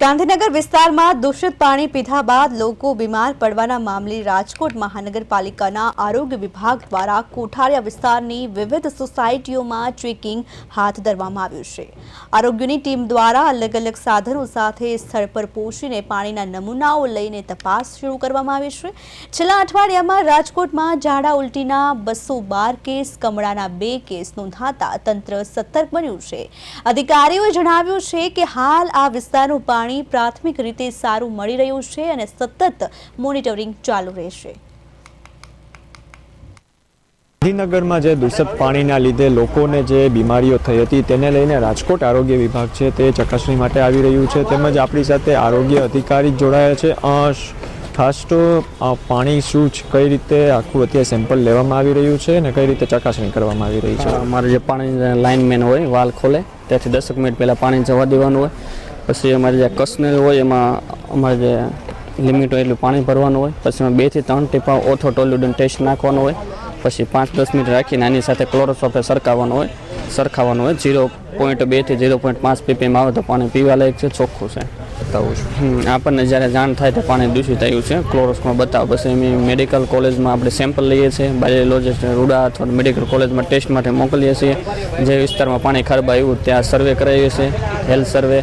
ગાંધીનગર વિસ્તારમાં દૂષિત પાણી પીધા બાદ લોકો બીમાર પડવાના મામલે રાજકોટ મહાનગરપાલિકાના આરોગ્ય વિભાગ દ્વારા કોઠારિયા વિસ્તારની વિવિધ સોસાયટીઓમાં ચેકિંગ હાથ ધરવામાં આવ્યું છે. આરોગ્યની ટીમ દ્વારા અલગ અલગ સાધનો સાથે સ્થળ પર પહોંચીને પાણીના નમૂનાઓ લઈને તપાસ શરૂ કરવામાં આવી છે. છેલ્લા અઠવાડિયામાં રાજકોટમાં ઝાડા ઉલટીના બસો બાર કેસ, કમળાના બે કેસ નોંધાતા તંત્ર સતર્ક બન્યું છે. અધિકારીઓએ જણાવ્યું છે કે હાલ આ વિસ્તારનું પાણી પ્રાથમિક રીતે સારું મળી રહ્યું છે અને સતત મોનિટરિંગ ચાલુ રહેશે. ગાંધીનગરમાં જે દૂષિત પાણીના લીધે લોકોને જે બીમારીઓ થઈ હતી તેને લઈને રાજકોટ આરોગ્ય વિભાગ છે તે ચકાસણી માટે આવી રહ્યું છે. તેમજ આપણી સાથે આરોગ્ય અધિકારી જોડાયા છે. અ, ખાસ તો પાણી શું છે કઈ રીતે આખું અત્યારે સેમ્પલ લેવામાં આવી રહ્યું છે અને કઈ રીતે ચકાસણી કરવામાં આવી રહી છે? અમારે જે પાણી લાઇનમેન હોય વાલ ખોલે. ત્યાંથી દસક મિનિટ પહેલાં પાણી જવા દેવાનું હોય. પછી અમારે જે કસનેલ હોય એમાં અમારે જે લિમિટ હોય એટલું પાણી ભરવાનું હોય. પછી એમાં બેથી ત્રણ ટીપા ઓથો ટોલ્યુડન ટેસ્ટ નાખવાનો હોય. પછી પાંચ દસ મિનિટ રાખીને આની સાથે ક્લોરોસોફે સરકાવવાનું હોય. સરખાવવાનું હોય. ઝીરો પોઈન્ટ બેથી ઝીરો પોઈન્ટ પાંચ પીપીએમ આવે તો પાણી પીવા લાયક છે ચોખ્ખું છે. બતાવું છું. આપણને જ્યારે જાણ થાય તો પાણી દૂષિત આવ્યું છે. ક્લોરોસમાં બતાવો. પછી અમે મેડિકલ કોલેજમાં આપણે સેમ્પલ લઈએ છીએ. બાયોલોજિસ્ટ રૂડા અથવા મેડિકલ કોલેજમાં ટેસ્ટ માટે મોકલીએ છીએ. જે વિસ્તારમાં પાણી ખરાબ આવ્યું ત્યાં સર્વે કરાવીએ છીએ. હેલ્થ સર્વે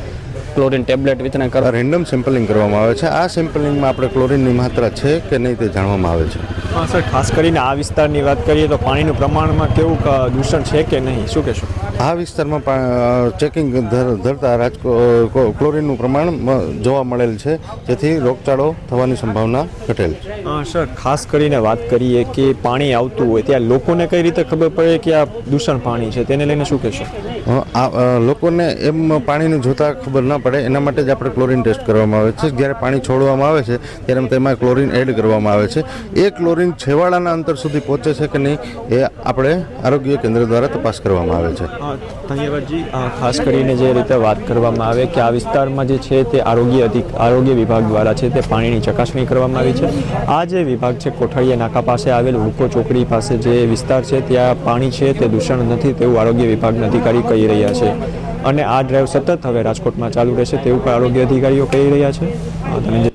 ક્લોરીન ટેબ્લેટ વિતરણ કરવા રેન્ડમ સેમ્પલિંગ કરવામાં આવે છે. આ સેમ્પલિંગમાં આપણે ક્લોરિનની માત્રા છે કે નહીં તે જાણવામાં આવે છે. હા સર ખાસ કરીને આ વિસ્તારની વાત કરીએ તો પાણીનું પ્રમાણમાં કેવું દૂષણ છે કે નહીં? શું કહેશો? આ વિસ્તારમાં ચેકિંગ ધરતા રાજકો ક્લોરીનનું પ્રમાણ જોવા મળેલ છે. જેથી રોગચાળો થવાની સંભાવના ઘટેલ છે. સર ખાસ કરીને વાત કરીએ કે પાણી આવતું હોય ત્યાં લોકોને કઈ રીતે ખબર પડે કે આ દૂષણ પાણી છે? તેને લઈને શું કહેશો? આ લોકોને એમ પાણીને જોતા ખબર ના પડે એના માટે જ આપણે ક્લોરિન ટેસ્ટ કરવામાં આવે છે. જ્યારે પાણી છોડવામાં આવે છે, ત્યારે તેમાં ક્લોરિન એડ કરવામાં આવે છે. એ ક્લોરિન છેવાડાના અંતર સુધી પહોંચે છે કે નહીં, એ આપણે આરોગ્ય કેન્દ્ર દ્વારા તપાસ કરવામાં આવે છે. ધન્યવાદજી ખાસ કરીને જે રીતે વાત કરવામાં આવે કે આ વિસ્તારમાં જે છે તે આરોગ્ય અધિક, આરોગ્ય વિભાગ દ્વારા છે તે પાણીની ચકાસણી કરવામાં આવી છે. આ જે વિભાગ છે, કોઠારીયા નાકા પાસે આવેલ હુકો ચોકડી પાસે જે વિસ્તાર છે, ત્યાં પાણી છે તે દૂષણ નથી તેવું આરોગ્ય વિભાગના અધિકારી કહી રહ્યા છે. અને આ ડ્રાઈવ સતત હવે રાજકોટમાં ચાલુ રહેશે તેવું પણ આરોગ્ય અધિકારીઓ કહી રહ્યા છે. ધનંજય